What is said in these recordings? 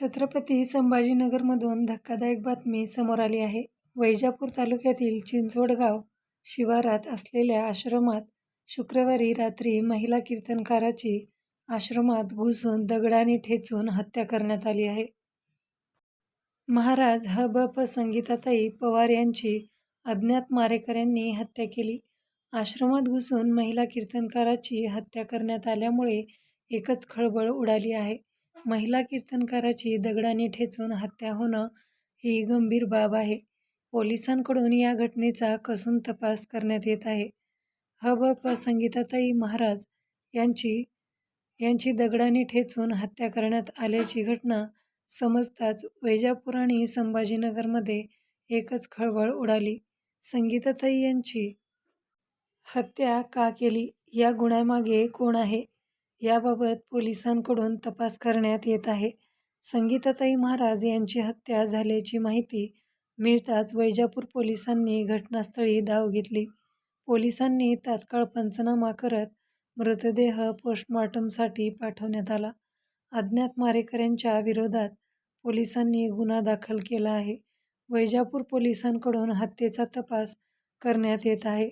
छत्रपती संभाजीनगरमधून धक्कादायक बातमी समोर आली आहे. वैजापूर तालुक्यातील चिंचवडगाव शिवारात असलेल्या आश्रमात शुक्रवारी रात्री महिला कीर्तनकाराची आश्रमात घुसून दगडाने ठेचून हत्या करण्यात आली आहे. महाराज ह. ब. प. संगीताताई पवार यांची अज्ञात मारेकऱ्यांनी हत्या केली. आश्रमात घुसून महिला कीर्तनकाराची हत्या करण्यात आल्यामुळे एकच खळबळ उडाली आहे. महिला कीर्तनकाराची दगडाने ठेचून हत्या होणं ही गंभीर बाब आहे. पोलिसांकडून या घटनेचा कसून तपास करण्यात येत आहे. ह. ब. प. संगीताताई महाराज यांची यांची दगडाने ठेचून हत्या करण्यात आल्याची घटना समजताच वैजापूर आणि संभाजीनगरमध्ये एकच खळबळ उडाली. संगीताताई यांची हत्या का केली? या गुन्ह्यामागे कोण आहे? याबाबत पोलिसांकडून तपास करण्यात येत आहे. संगीताताई महाराज यांची हत्या झाल्याची माहिती मिळताच वैजापूर पोलिसांनी घटनास्थळी धाव घेतली. पोलिसांनी तात्काळ पंचनामा करत मृतदेह पोस्टमॉर्टमसाठी पाठवण्यात आला. अज्ञात मारेकऱ्यांच्या विरोधात पोलिसांनी गुन्हा दाखल केला आहे. वैजापूर पोलिसांकडून हत्येचा तपास करण्यात येत आहे.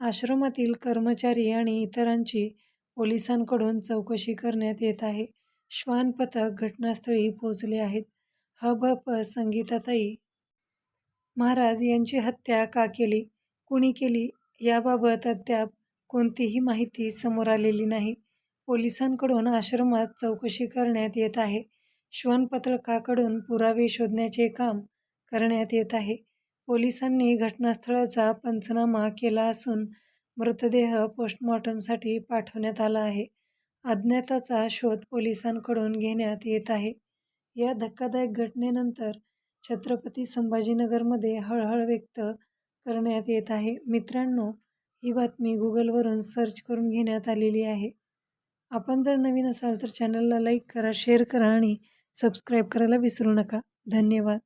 आश्रमातील कर्मचारी आणि इतरांची पोलिसांकडून चौकशी करण्यात येत आहे. श्वान पथक घटनास्थळी पोहोचले आहेत. ह. ब. संगीताताई महाराज यांची हत्या का केली? कुणी केली? याबाबत अद्याप कोणतीही माहिती समोर आलेली नाही. पोलिसांकडून आश्रमात चौकशी करण्यात येत आहे. श्वानपथकाकडून पुरावे शोधण्याचे काम करण्यात येत आहे. पोलिसांनी घटनास्थळाचा पंचनामा केला असून मृतदेह पोस्टमॉर्टमसाठी पाठवण्यात आला आहे. अज्ञाताचा शोध पोलिसांकडून घेण्यात येत आहे. या धक्कादायक घटनेनंतर छत्रपती संभाजीनगरमध्ये हळहळ व्यक्त करण्यात येत आहे. मित्रांनो, ही बातमी गुगलवरून सर्च करून घेण्यात आलेली आहे. आपण जर नवीन असाल तर चॅनलला लाईक करा, शेअर करा आणि सबस्क्राईब करायला विसरू नका. धन्यवाद.